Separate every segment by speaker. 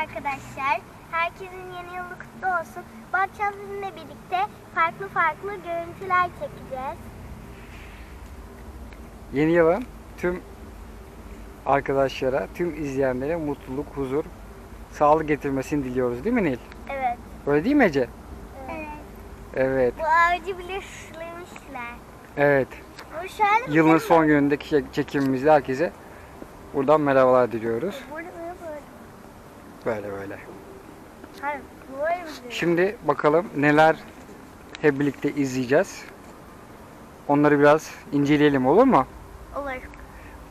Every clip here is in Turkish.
Speaker 1: arkadaşlar. Herkesin yeni yılı kutlu olsun. Bu akşam sizinle birlikte farklı farklı görüntüler çekeceğiz.
Speaker 2: Yeni yılın tüm arkadaşlara, tüm izleyenlere mutluluk, huzur, sağlık getirmesini diliyoruz değil mi Nil?
Speaker 1: Evet.
Speaker 2: Öyle değil mi Ece?
Speaker 1: Evet.
Speaker 2: Evet,
Speaker 1: Bu ağacı bile süslemişler.
Speaker 2: evet.
Speaker 1: Bu şöyle mi?
Speaker 2: Yılın son günündeki çek- çekimimizde herkese buradan merhabalar diliyoruz.
Speaker 1: Burada böyle. Böyle?
Speaker 2: Şimdi bakalım neler hep birlikte izleyeceğiz. Onları biraz inceleyelim olur mu?
Speaker 1: Olur.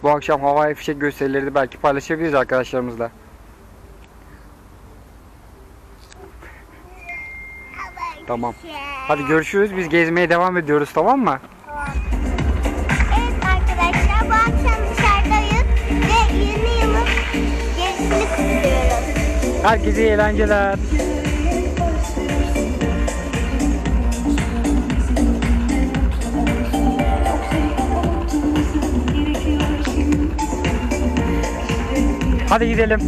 Speaker 2: Bu akşam havai fişek gösterileri de belki paylaşabiliriz arkadaşlarımızla. Tamam. Hadi görüşürüz. Biz gezmeye devam ediyoruz tamam mı? Herkese eğlenceler. Hadi gidelim.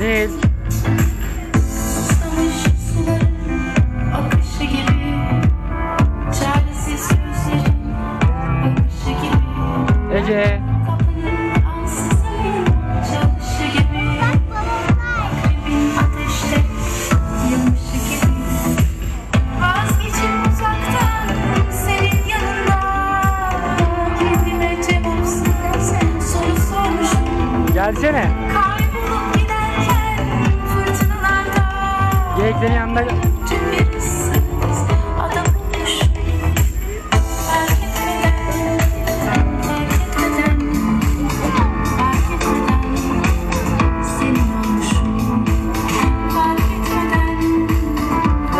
Speaker 2: Nil.
Speaker 3: Sormuşum
Speaker 2: Gelsene. Geyiklerin yanında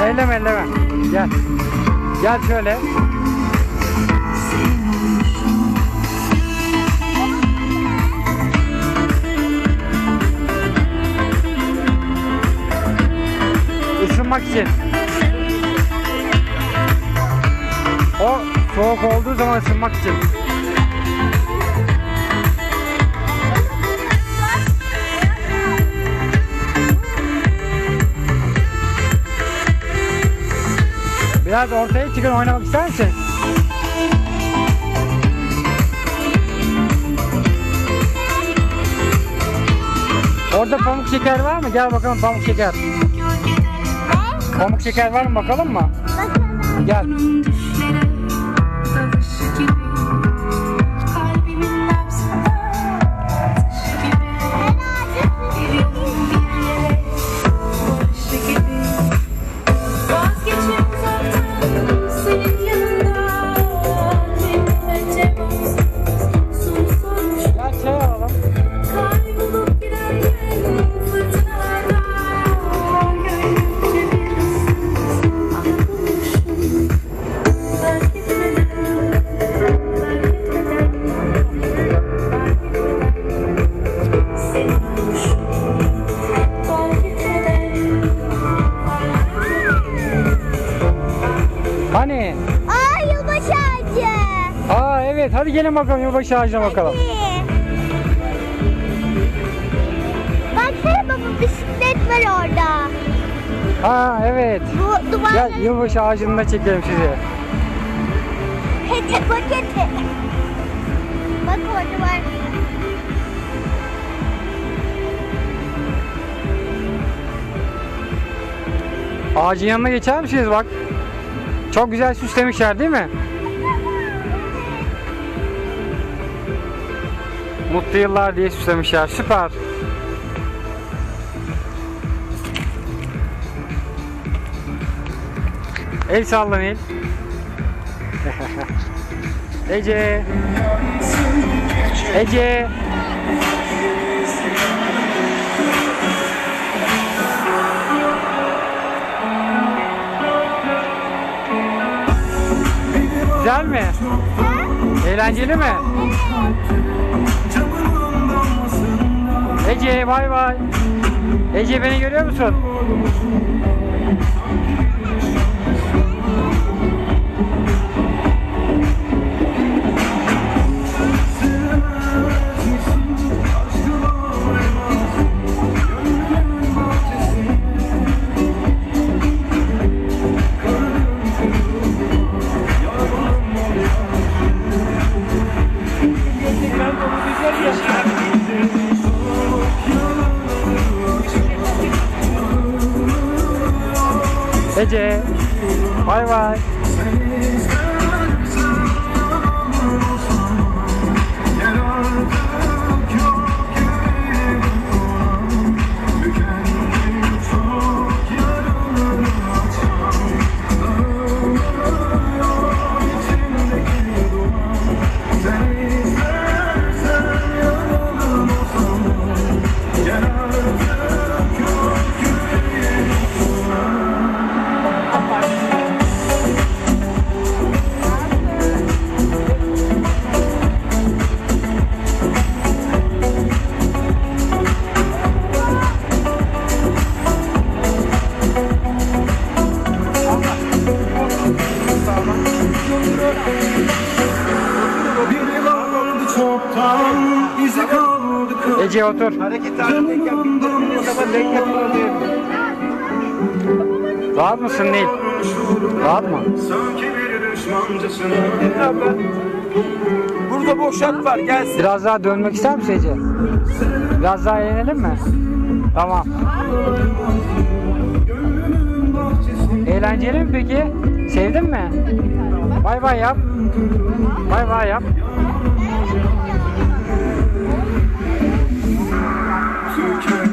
Speaker 2: Elleme elleme. Gel. Gel şöyle. Isınmak için. O soğuk olduğu zaman ısınmak için. Biraz ortaya çıkın oynamak ister misin? Orada pamuk şeker var mı? Gel bakalım pamuk şeker. Pamuk şeker var mı bakalım mı? Gel. Hani?
Speaker 1: Aa yılbaşı ağacı.
Speaker 2: Aa evet hadi gelin bakalım yılbaşı ağacına bakalım.
Speaker 1: Hadi. Baksana baba bisiklet var orada.
Speaker 2: Ha evet.
Speaker 1: Bu duvarda
Speaker 2: Gel yılbaşı ağacında çekelim sizi.
Speaker 1: pete paketi. Bak orada var.
Speaker 2: Ağacın yanına geçer misiniz bak? Çok güzel süslemişler değil mi? Mutlu yıllar diye süslemişler. Süper. El salla Nil. Ece. Ece. Güzel mi? Eğlenceli mi? Ece bay bay. Ece beni görüyor musun?
Speaker 3: Ece. Bay bay.
Speaker 4: Yapıyor diye.
Speaker 3: Rahat mısın Nil? Rahat mı?
Speaker 4: Burada boşalt var gelsin.
Speaker 3: Biraz daha dönmek ister misin Ece? Biraz daha eğlenelim mi? Tamam. Eğlenceli mi peki? Sevdin mi? Bay bay yap. Bay bay yap.
Speaker 5: you.